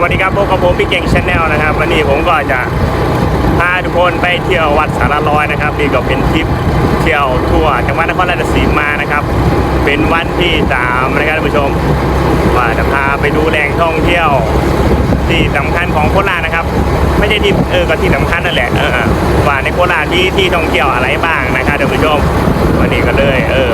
วัสดีครับพบกับผมพี่เก่งชาแนลนะครับ วันนี้ผมก็จะพาทุกคนไปเที่ยววัดสารลอยนะครับนี่ก็เป็นทริปเที่ยวทั่วจังหวัดนครราชสีมานะครับ เป็นวันที่สามนะครับท่านผู้ชมว่าจะพาไปดูแหล่งท่องเที่ยวที่สำคัญของโคราชนะครับ ไม่ใช่ที่เออก็ที่สำคัญนั่นแหละเออว่าในโคราชที่ที่ท่องเที่ยวอะไรบ้างนะครับท่านผู้ชมวันนี้ก็เลยเออ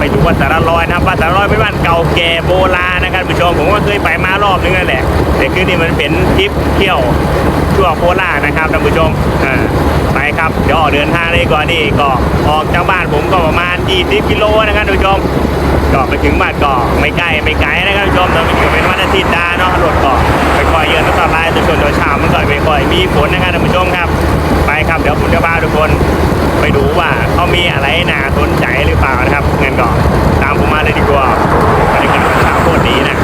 ไปดูวัดสารลอยนะครับวัดสารลอยเป็นบ้านเก่าแก่โบราณนะครับผู้ชมผมก็เคยไปมารอบนึงนั่นแหละแต่คือนี่มันเป็นทริปเที่ยวทั่วโคราชนะครับท่านผู้ชมอ่าไปครับเดี๋ยวออกเดินทางเลยก่อนนี่ก็ออกจากบ้านผมก็ประมาณ20กิโลนะครับท่านผู้ชมก็ไปถึงบ้านก็ไม่ไกลไม่ไกลนะครับท่านผู้ชมตอนนี้ก็เป็นวันอาทิตย์ดาเนาะรถก็ไม่ค่อยเยือนต่อไปแต่ส่วนตัวเช้ามันก็ไม่ค่อยมีฝนนะครับท่านผู้ชมครับ ไปครับเดี๋ยวผมจะพาทุกคนไปดูว่าเขามีอะไรน่าสนใจหรือเปล่านะครับงั้นก็ตามผมมาเลยดีกว่าบรรยากาศข้าโคตรดีนะ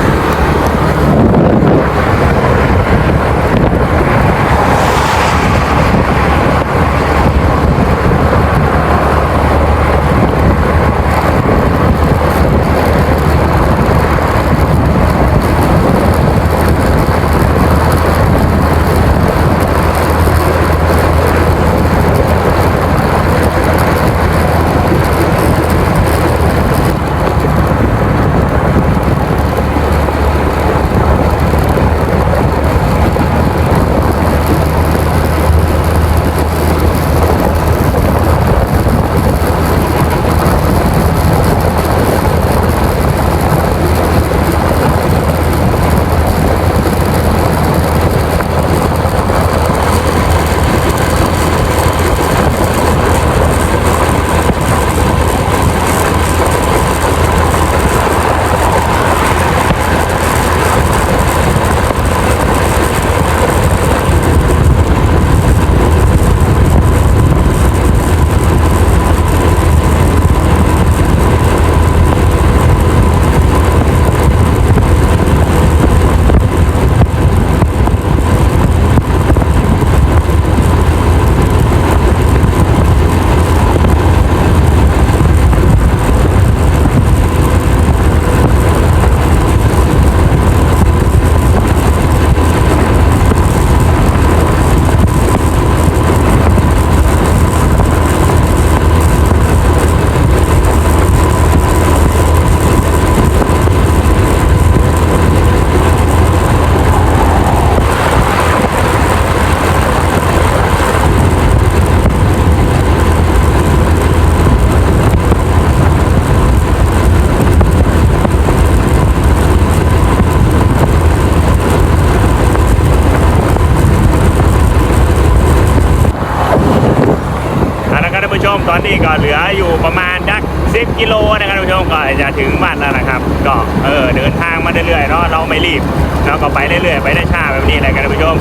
อนนี้ก็เหลืออยู่ประมาณสัก10กิโลนะครับท่านผู้ชมก็จะถึงบ้านแล้วนะครับ ก็เออเดินทางมาเรื่อยๆเนาะเราไม่รีบเราก็ไปเรื่อยๆไปได้ช้าแบบนี้แหละครับท่านผู้ชม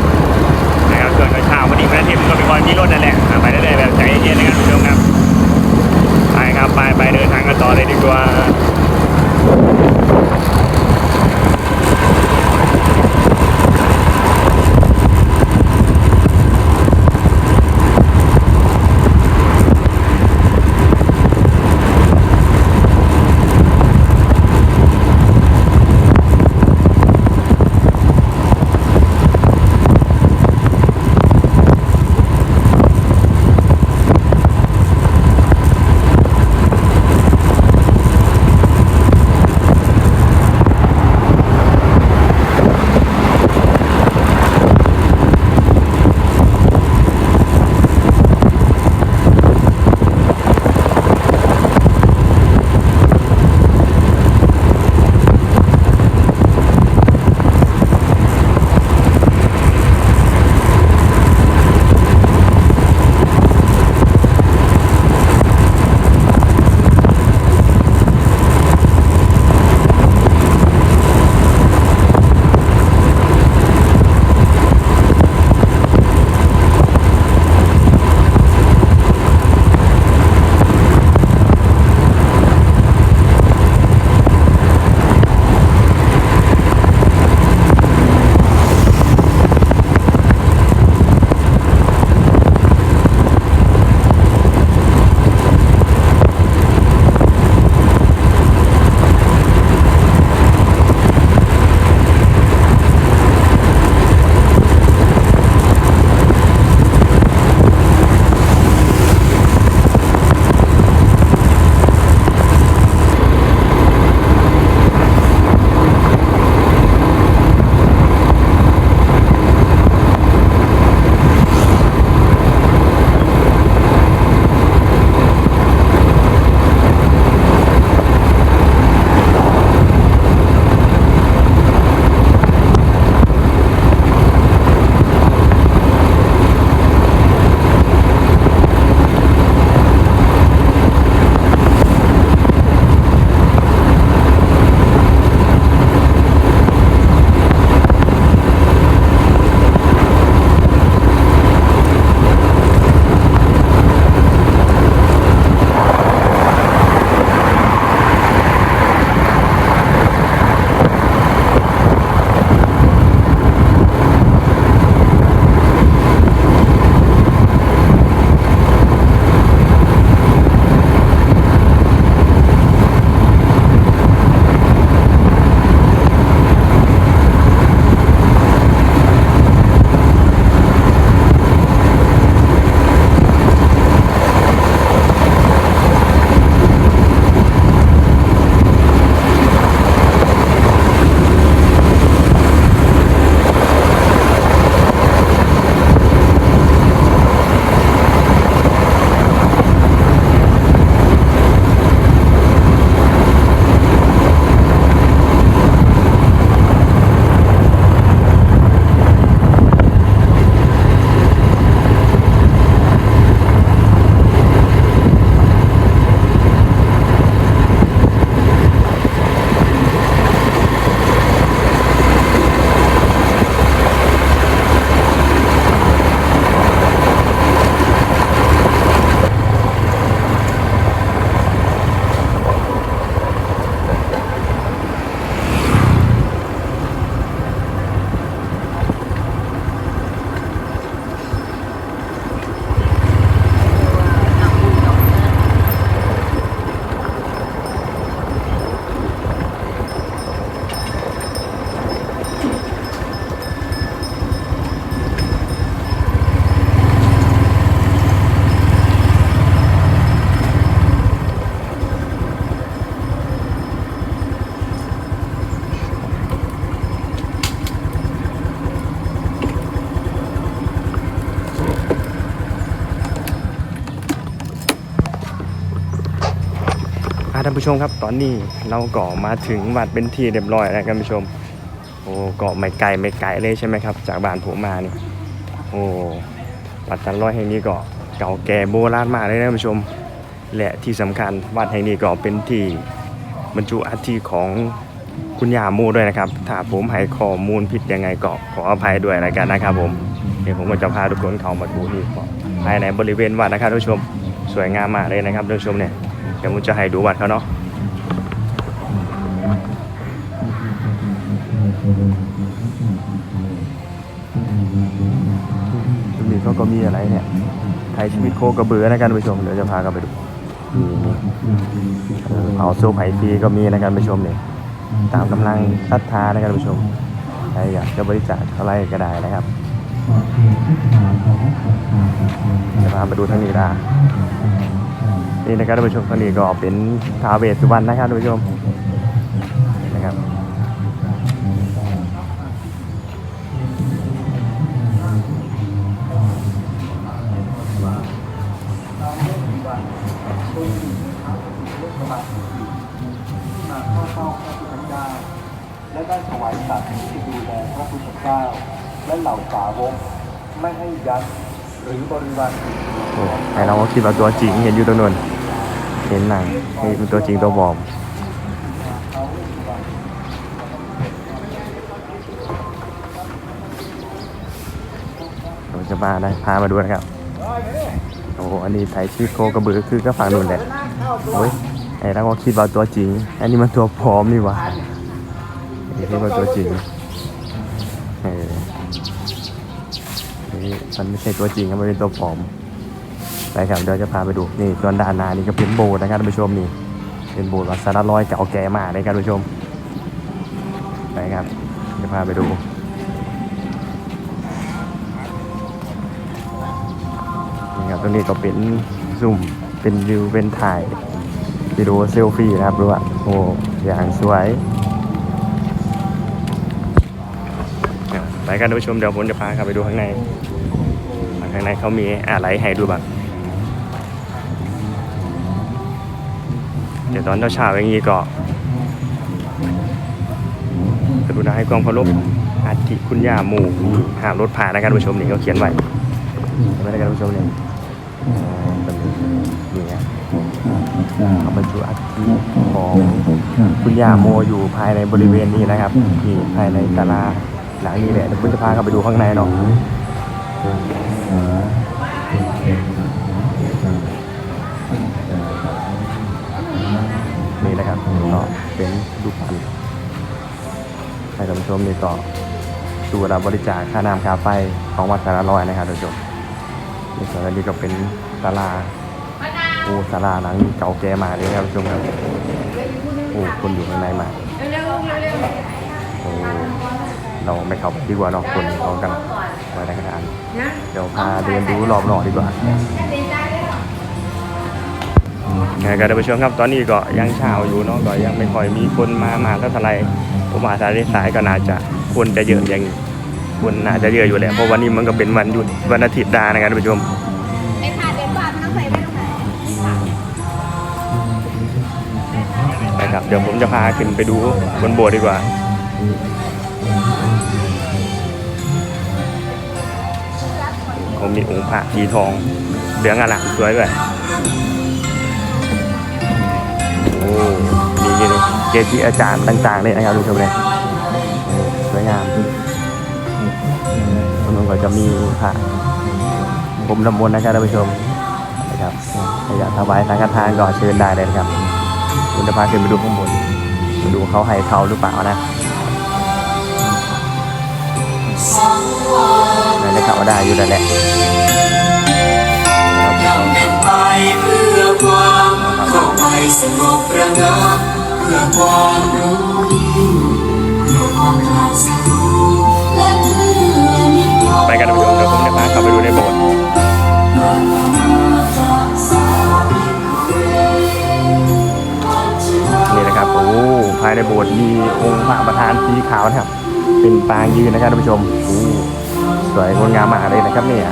นะครับส่วนเช้าวันนี้พระอาทิตย์มันก็เป็นวันมีรถนั่นแหละไปเรื่อยๆแบบใจเย็นๆนะครับท่านผู้ชมครับไปครับไปไปเดินทางกันต่อเลยดีกว่า ท่านผู้ชมครับ ตอนนี้เราก็มาถึงวัดเป็นที่เรียบร้อยแล้วท่านผู้ชม โอ้เก็ไม่ไกลไม่ไกลเลยใช่ไหมครับ จากบ้านผมมาเนี่ยโอ้วัดสารร้อยแห่งนี้ก็เก่าแก่โบราณมากเลยนะท่านผู้ชม และที่สำคัญวัดแห่งนี้ก็เป็นที่บรรจุอัฐิของคุณย่าโมด้วยนะครับ ถ้าผมให้ข้อมูลผิดยังไงก็ขออภัยด้วยแล้วกันนะครับ ผมเดี๋ยวผมก็จะพาทุกคนเข้ามาดูนี่ก็ภายในบริเวณวัดนะครับท่านผู้ชม สวยงามมากเลยนะครับท่านผู้ชมเนี่ย เดี๋ยวผมจะให้ดูวัดเขาเนาะตรงนี้เขาก็มีอะไรเนี่ยไทยชีวิตโคกระเบือนะครับท่านผู้ชม เดี๋ยวจะพากันไปดูนี่เออเผาโซ่ไผ่ฟรีก็มีนะครับท่านผู้ชมเนี่ยตามกำลังศรัทธานะครับท่านผู้ชมใครอยากจะบริจาคเท่าไรก็ได้นะครับจะพาไปดูทางนี้ละ นี่นะครับท่านผู้ชมตอนนี้ก็เป็นท้าวเวสสุวรรณนะครับท่านผู้ชมนะครับมาเข้าเฝ้าพระพุทธเจ้าและได้ถวายสัตว์ที่ดูแลพระพุทธเจ้า และเหล่าสาวกไม่ให้ยัดหรือบริวารอื่นโอ้แต่เราก็คิดว่าตัวจริงเห็นอยู่ตรงนู้น เห็นหนังนี่เป็นตัวจริงตัวบอมเราจะมาได้พามาดูนะครับ โอ้อันนี้ไทยชื่อโคกระบือคือก็ฝั่งนู้นแหละโอ้ยไอ้เราก็คิดว่าตัวจริง อันนี้มันตัวปลอมนี่หว่านนี้มันตัวจริงเออนี่มันไม่ใช่ตัวจริงครับมันเป็นตัวปลอม ไปครับเดี๋ยวจะพาไปดูนี่ส่วนด้านหน้านี่ก็เป็นโบสถ์นะครับท่านผู้ชมนี่เป็นโบสถ์วัดสารลอยเก่าแก่มากเลยครับท่านผู้ชมไปครับจะพาไปดูนี่ครับตรงนี้ก็เป็นซุ่มเป็นวิวเป็นถ่ายวิดีโอเซลฟี่นะครับดูว่าโอ้อย่างสวยไปกันท่านผู้ชมเดี๋ยวผมจะพาเข้าไปดูข้างในข้างในเขามีอะไรให้ดูบ้าง เดี๋ยวตอนเช้าๆอย่างนี้ก็กรุณาให้กองเคารพอาทิคุณย่าหมู่หามรถผ่านนะครับผู้ชมนี่เขาเขียนไว้เห็นไหมนะครับผู้ชมนี่ยอ๋อเป็นนี่ฮะเขาบรรจุอัฐิของคุณย่าโมอยู่ภายในบริเวณนี้นะครับนี่ภายในศาลาดหลังนี้แหละเดี๋ยวผมจะพาเข้าไปดูข้างในเนาะ เป็นรูปปั้นให้ท่านผู้ชมนี่ก็ดูรับบริจาคค่าน้ำค่าไฟของวัดสารลอยนะครับท่านผู้ชมนี่ส่วนอันนี้ก็เป็นศาลาโอ้ศาลาหลังเก่าแก่มาเลยครับท่านผู้ชมครับโอ้คนอยู่ข้างในมาโอ้เราไม่เข้าไปดีกว่าเนาะคนเขากันไว้ในกระดานเดี๋ยวพาเดินดูรอบนอกดีกว่า นะครับท่านผู้ชมครับตอนนี้ก็ยังเช้าอยู่เนาะก็ยังไม่ค่อยมีคนมามาเท่าไหร่ผมว่าสายสายก็น่าจะคนจะเยอะอย่างคนน่าจะเยอะอยู่แหละเพราะวันนี้มันก็เป็นวันหยุดวันอาทิตย์ดานะครับท่านผู้ชมไอ้ขาเด็กว่ามันต้องใส่ไว้ตรงไหนนะครับเดี๋ยวผมจะพาขึ้นไปดูบนโบสถ์ดีกว่าเขามีองค์พระสีทองเหลืองอลามสวยด้วยโอ้ มีอยู่นี่เกจิอาจารย์ต่าง ๆ เลยนะครับทุกท่านเลยสวยงามตรงนู้นก็จะมีพระพรมน้ำมนนะครับท่านผู้ชมนะครับใครอยากถวายสังฆทานก็เชิญได้เลยนะครับคุณจะพาขึ้นไปดูข้างบนมาดูเขาให้เขาหรือเปล่านะนั่นแหละเขาได้อยู่นั่นแหละ ไปเพื่อความ เข้าไปสงบระงับเพื่อความรู้เพื่อความขาดสรู้และเพื่อนิพพานไปกันท่านผู้ชมเดี๋ยวผมจะพาเข้าไปดูในโบสถ์นี่นะครับโอ้ภายในโบสถ์มีองค์พระประธานสีขาวนะครับ เป็นปางยืนนะครับท่านผู้ชมสวยงดงามมากเลยนะครับเนี่ย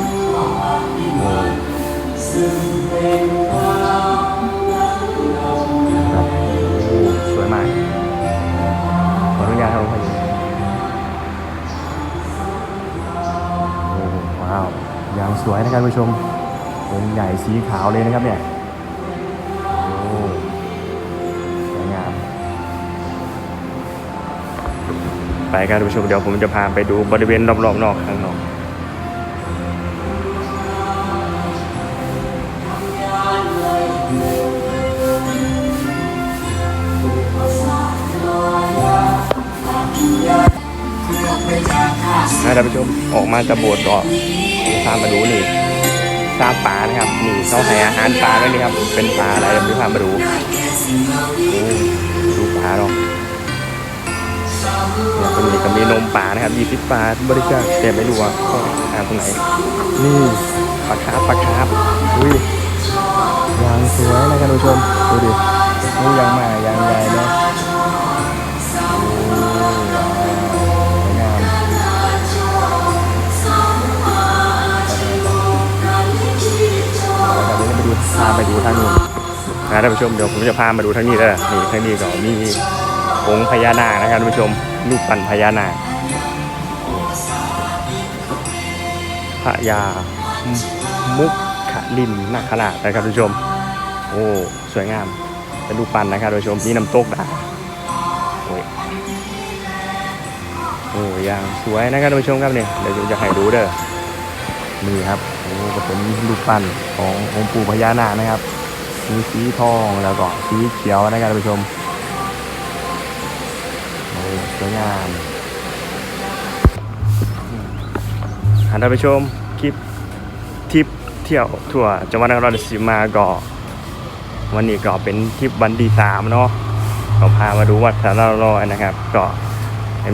สวยนะครับผู้ชมองค์ใหญ่สีขาวเลยนะครับเนี่ยโอ้สวยงามไปครับผู้ชมเดี๋ยวผมจะพาไปดูบริเวณรอบๆนอกข้างนอกนะท่านผู้ชมออกมาจากโบสถ์ก็ พามาดูนี่ซาปลานะครับนี่เขาให้อาหารปลาด้วยนี่ครับ เป็นปลาอะไรเดี๋ยวพามาดูโอ้ดูปลาเนาะตรงนี้ก็มีนมปลานะครับยี่สิบปลาบริจาคแต่ไม่รู้ว่าเขาหาตรงไหนนี่ปลาคาร์ปลาคาร์ฟอุ้ยยางสวยนะท่านผู้ชมดูดินี่ยางมายางใหญ่เนาะ พาไปดูทางนู้นนะท่านผู้ชมเดี๋ยวผมจะพามาดูทางนี้เลยนี่ทางนี้ก็มีองค์พญานาคนะครับท่านผู้ชมรูปปั้นพญานาคพญามุกขลินนาคราชนะครับท่านผู้ชม โอ้สวยงามเป็นรูปปั้นนะครับท่านผู้ชมมีน้ำตกนะโอ้ยโอ้ยังสวยนะครับท่านผู้ชมครับเนี่ยเดี๋ยวผมจะให้ดูเด้อนี่ครับ ก็เป็นรูปปั้นขององค์ปู่พญานาคนะครับ มีสีทองแล้วก็สีเขียวนะครับท่านผู้ชมโอ้สวยงามอ่าท่านผู้ชมคลิปทริปเที่ยวทั่วจังหวัดนครราชสีมาก็วันนี้ก็เป็นทริปวันที่สามเนาะก็พามาดูวัดสารลอยนะครับ ก็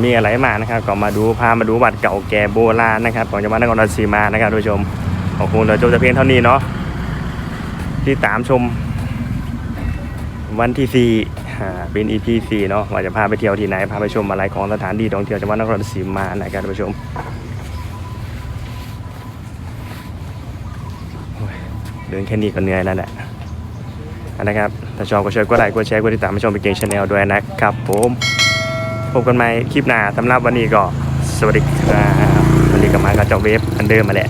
มีอะไรมานะครับ ก็มาดูพามาดูวัดเก่าแก่โบราณนะครับของจังหวัดนครราชสีมานะครับทุกผู้ชม ขอบคุณเราจบแต่เพียงเท่านี้เนาะที่ตามชม วันที่สี่เป็น EP สี่เนาะว่าจะพาไปเที่ยวที่ไหน พาไปชมอะไรของสถานที่ท่องเที่ยวจังหวัดนครราชสีมานะครับทุกผู้ชมเดินแค่นี้ก็เหนื่อยแล้วแหละนะครับ ถ้าชอบก็ช่วยกดไลค์กดแชร์กดติดตามมาชมไปเก่งชาแนลด้วยนะครับผมพบกันใหม่คลิปหน้าสำหรับวันนี้ก็สวัสดีครับวันนี้ก็มากับจ้าเวฟอันเดิมมาแหละ